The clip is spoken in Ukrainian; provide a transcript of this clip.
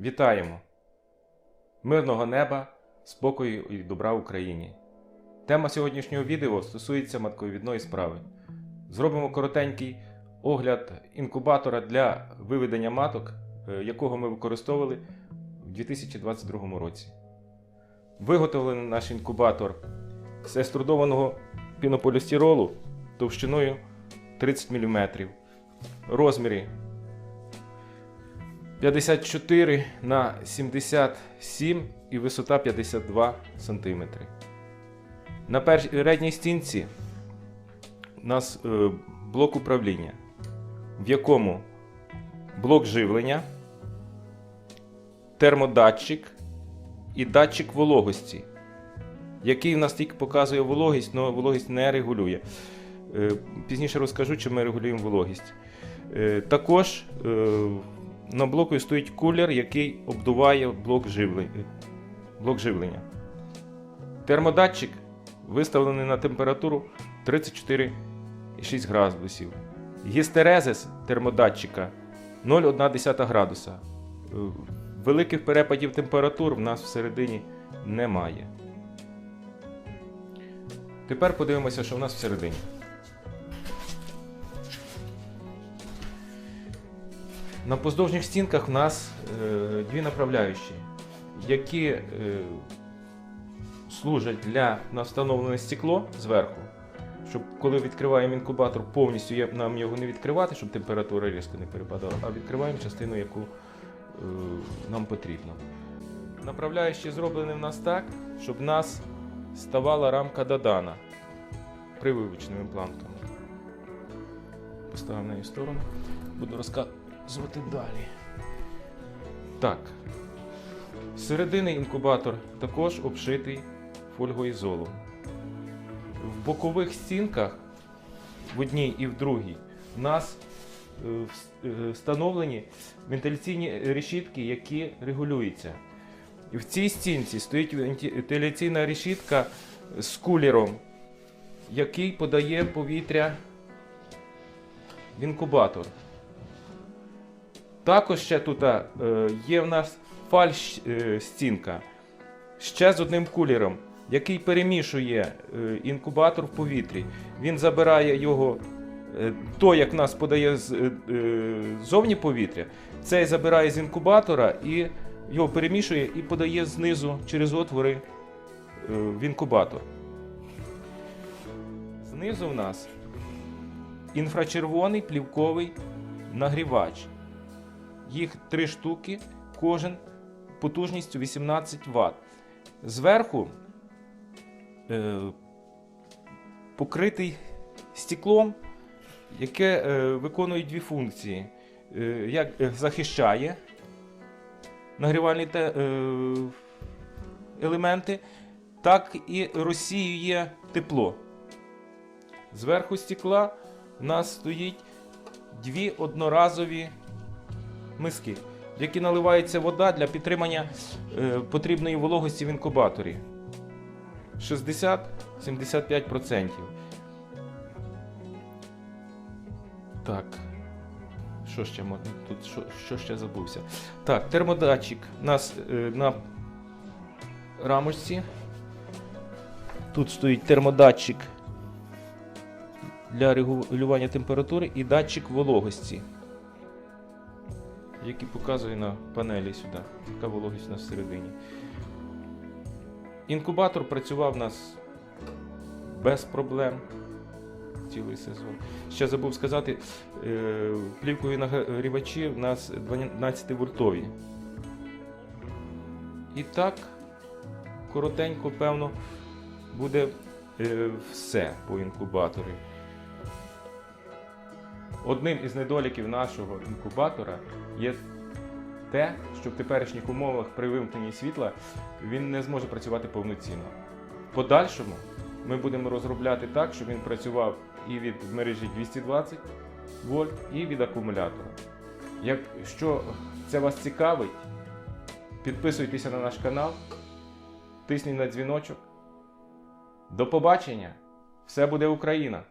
Вітаємо! Мирного неба, спокою і добра Україні. Тема сьогоднішнього відео стосується матковідної справи. Зробимо коротенький огляд інкубатора для виведення маток, е, якого ми використовували в 2022 році. Виготовлений наш інкубатор з еструдованого пінополістиролу товщиною 30 мм, розмірі 54 на 77 і висота 52 см. На передній стінці у нас е, блок управління, в якому блок живлення, термодатчик і датчик вологості, який у нас тільки показує вологість, але вологість не регулює. Е, Пізніше розкажу, чи ми регулюємо вологість. Е, Також на блоку стоїть кулер, який обдуває блок живлення. Термодатчик виставлений на температуру 34,6 градусів. Гістерезис термодатчика 0,1 градуса. Е, Великих перепадів температур в нас всередині немає. Тепер подивимося, що в нас всередині. На поздовжніх стінках в нас е, дві направляючі, які е, служать для на встановлене стекло зверху, щоб коли відкриваємо інкубатор, повністю нам його не відкривати, щоб температура різко не перепадала, а відкриваємо частину, яку е, нам потрібно. Направляючі зроблені в нас так, щоб в нас ставала рамка Дадана прививочними планками. Поставимо на її сторону. Буду розказувати далі. Так. Середини інкубатор також обшитий фольгоізолом. В бокових стінках, в одній і в другій, у нас е, е, встановлені вентиляційні решітки, які регулюються. В цій стінці стоїть вентиляційна решітка з кулером, який подає повітря в інкубатор. Також ще тут е, є в нас фальш е, стінка ще з одним кулером, який перемішує е, інкубатор в повітрі. Він забирає його, то як нас подає з, е, е, зовні повітря, цей забирає з інкубатора і його перемішує і подає знизу через отвори в інкубатор. Знизу в нас інфрачервоний плівковий нагрівач. Їх три штуки, кожен потужністю 18 Вт. Зверху е, покритий стеклом, яке е, виконує дві функції. Е, як е, захищає нагрівальні те, е, елементи, так і розсіює тепло. Зверху стекла у нас стоїть дві одноразові миски, в які наливається вода для підтримання е, потрібної вологості в інкубаторі. 60-75%. Так. Що ще? Тут що, що ще забувся? Так, термодатчик у нас е, на рамочці. Тут стоїть термодатчик для регулювання температури і датчик вологості який показує на панелі сюди, яка вологість у нас всередині. Інкубатор працював у нас без проблем цілий сезон. Ще забув сказати, е, плівкові нагрівачі в нас 12 вольтові. І так, коротенько, певно, буде е, все по інкубаторі. Одним із недоліків нашого інкубатора є те, що в теперішніх умовах при вимкненні світла він не зможе працювати повноцінно. Подальшому ми будемо розробляти так, щоб він працював і від мережі 220 вольт, і від акумулятора. Якщо це вас цікавить, підписуйтеся на наш канал, тисніть на дзвіночок. До побачення! Все буде Україна!